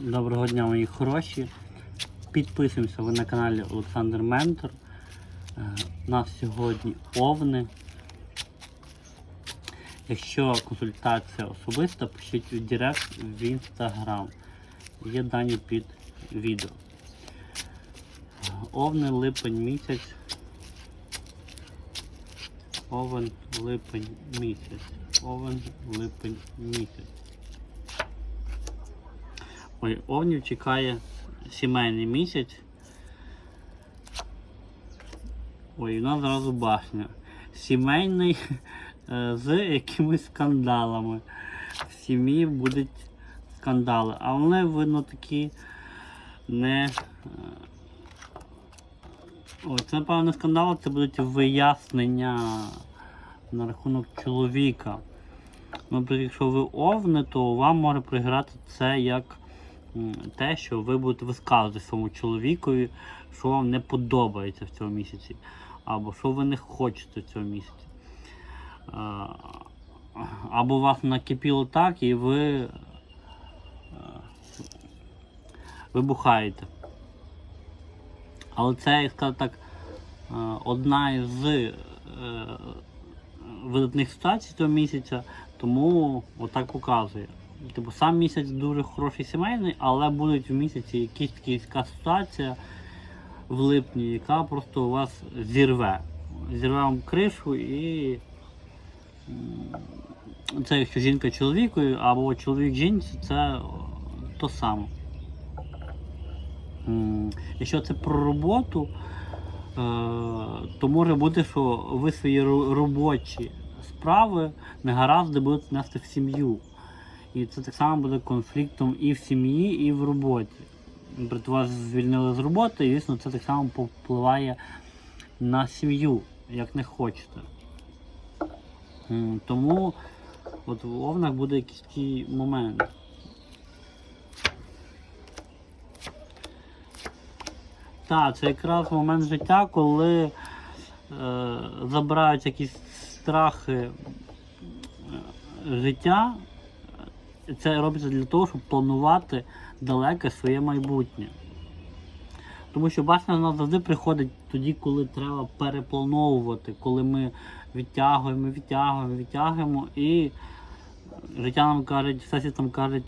Доброго дня, мої хороші. Підписуємося ви на каналі Олександр Ментор. Е, У нас сьогодні овни. Якщо консультація особиста, пишіть у Директ в інстаграм. Є дані під відео. Е, Овни липень місяць. Овен липень місяць. Овен липень місяць. Ой, овнів чекає сімейний місяць. Ой, у нас зразу башня. Сімейний е, з якимись скандалами. В сім'ї будуть скандали. А вони, видно, такі не. е, Ой, це, напевно, скандали, це будуть вияснення на рахунок чоловіка. Наприклад, якщо ви овни, то вам може приграти це як те, що ви будете висказувати своєму чоловікові, що вам не подобається в цьому місяці, або що ви не хочете в цьому місяці. Або вас накипіло так і ви вибухаєте. Але це, як сказати так, одна із е, видатних ситуацій цього місяця, тому отак показує. Типу, сам місяць дуже хороший сімейний, але будуть в місяці якісь такі ситуація в липні, яка просто у вас зірве. Зірве вам кришу і це якщо жінка чоловікові або чоловік жінці, це то саме. Якщо це про роботу, е, то може бути, що ви свої робочі справи негаразди будете нести в сім'ю. І це так само буде конфліктом і в сім'ї, і в роботі. Наприклад, вас звільнили з роботи, і звісно, це так само повпливає на сім'ю, як не хочете. Тому от в овнах буде якийсь такий момент. Так, це якраз момент життя, коли е, забирають якісь страхи е, життя. Це робиться для того, щоб планувати далеке своє майбутнє. Тому що башня нас завжди приходить тоді, коли треба переплановувати, коли ми відтягуємо, відтягуємо, відтягуємо, і життя нам каже, всесвіт нам каже,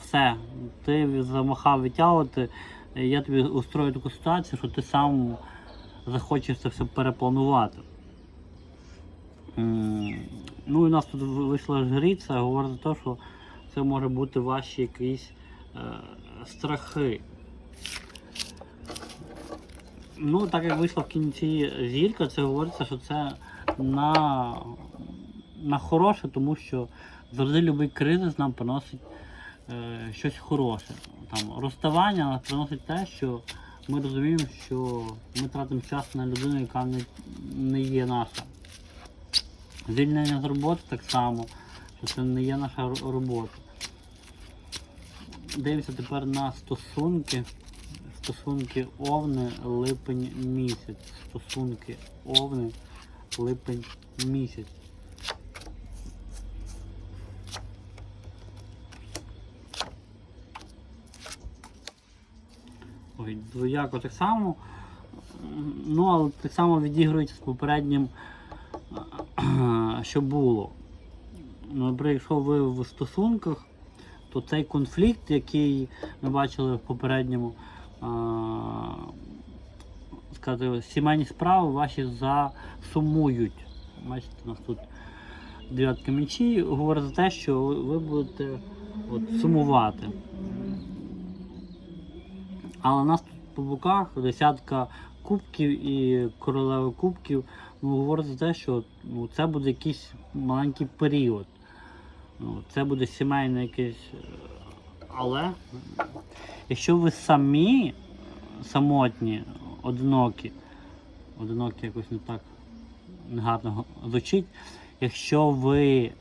все, ти замахав відтягувати, я тобі устрою таку ситуацію, що ти сам захочеш це все перепланувати. Ну і у нас тут вийшла жриця, говорить за те, що це може бути ваші якісь е, страхи. Ну, так як вийшла в кінці зірка, це говориться, що це на, на хороше, тому що завжди будь-який кризис нам приносить е, щось хороше. Там, розставання приносить те, що ми розуміємо, що ми тратимо час на людину, яка не, не є наша. Звільнення з роботи так само, що це не є наша робота. Дивимося тепер на стосунки. Стосунки овни, липень місяць. Стосунки овни, липень місяць. Ой, двояко так само. Ну, але так само відігрується з попереднім, що було. Ну, Наприклад, якщо ви в стосунках, то цей конфлікт, який ми бачили в попередньому, сказати, сімейні справи ваші засумують. Бачите, у нас тут дев'ятка мечі говорить за те, що ви- будете от, сумувати. Але у нас тут по боках десятка кубків і королева кубків ну, говорить за те, що ну, це буде якийсь маленький період. Ну, це буде сімейне якесь. е, Але якщо ви самі самотні, одинокі, одинокі якось не так негарно звучить, якщо ви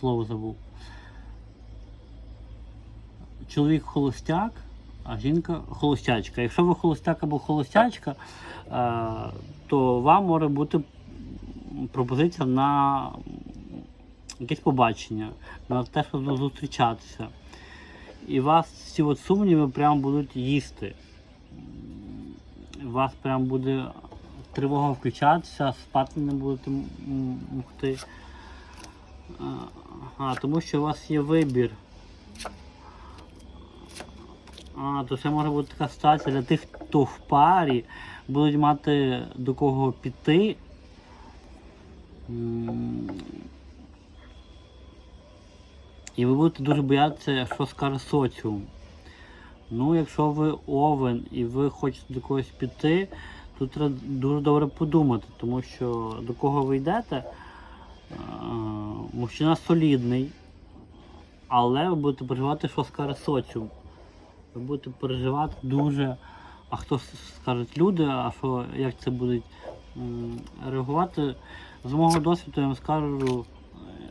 слово забув. Чоловік холостяк, а жінка холостячка. Якщо ви холостяк або холостячка, е, то вам може бути пропозиція на якесь побачення, на те, щоб зустрічатися. І вас ці от сумніви прямо будуть їсти. Вас прям буде тривога включатися, спати не будете могти. А, тому що у вас є вибір. А, то це може бути така ситуація для тих, хто в парі, будуть мати до кого піти. І ви будете дуже боятися, що скаже соціум. Ну, якщо ви овен і ви хочете до когось піти, тут треба дуже добре подумати, тому що до кого ви йдете, е, мужчина солідний, але ви будете переживати, що скаже соціум. Ви будете переживати дуже, а хто скажуть люди, а що, як це будуть реагувати. З мого досвіду я вам скажу,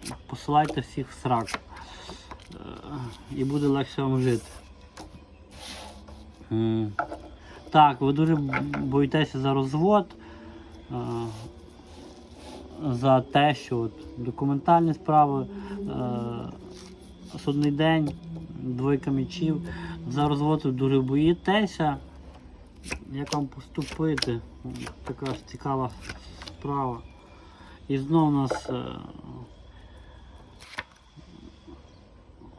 е, посилайте всіх в сраку. Е, І буде легше вам жити. Так, ви дуже боїтеся за розвод, е, за те, що от документальні справи, е, судний день, двойка мечів, за розвод дуже боїтеся. Як вам поступити? Така ж цікава справа. І знов у нас. е,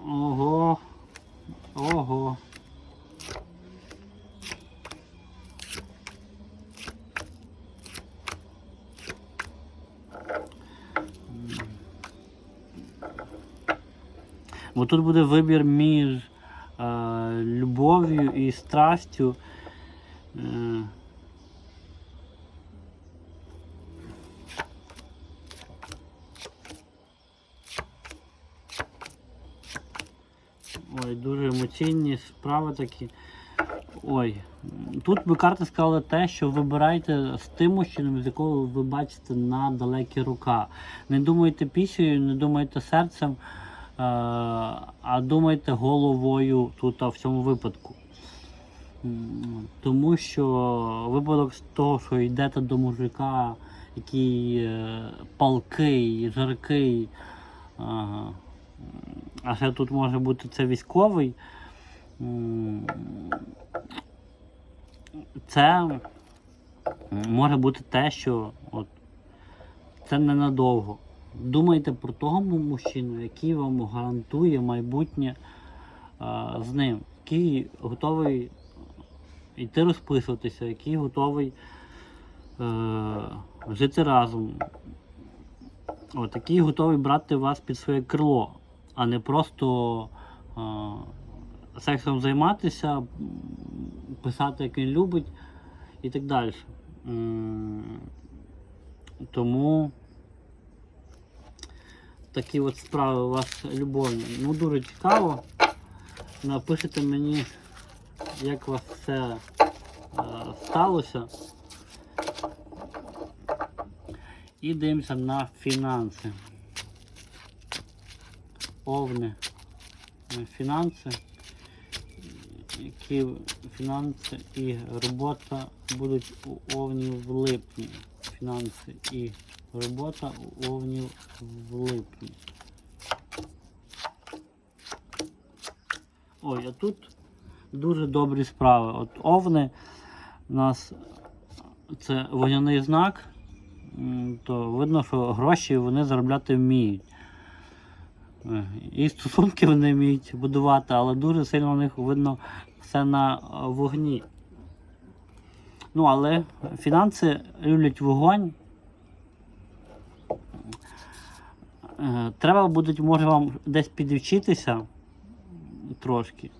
Ого. Ого. Бо тут буде вибір між любов'ю і страстю. Е, Ой, дуже емоційні справи такі. Ой. Тут би карти сказали те, що вибирайте з тим з якого ви бачите на далекі рука. Не думайте пісею, не думайте серцем, а думайте головою тут в цьому випадку. Тому що випадок з того, що йдете до мужика, який е, палкий, жаркий, а ще тут може бути це військовий. Це може бути те, що от, це ненадовго. Думайте про того му- мужчину, який вам гарантує майбутнє а, з ним, який готовий йти розписуватися, який готовий е, жити разом. От, який готовий брати вас під своє крило, а не просто е, сексом займатися, писати, як він любить і так далі. Тому такі от справи у вас любовні. Ну дуже цікаво. Напишите мені, як у вас все е, сталося. І дивимося на фінанси. Овни. Е, Фінанси. Які фінанси і робота будуть у овнів в липні. Фінанси і робота овнів в липні. Ой, а тут дуже добрі справи. От овни у нас це вогняний знак, то видно, що гроші вони заробляти вміють. Е, І стосунки вони вміють будувати, але дуже сильно у них видно все на вогні. Ну, але фінанси люблять вогонь. Е, Треба буде, може вам десь підвчитися трошки.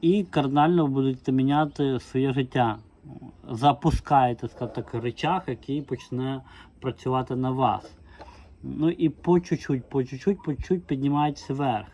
І кардинально будете міняти своє життя. Запускаєте, так, речах, який почне працювати на вас. Ну і по чуть-чуть, по чуть-чуть, по чуть-чуть піднімається вверх.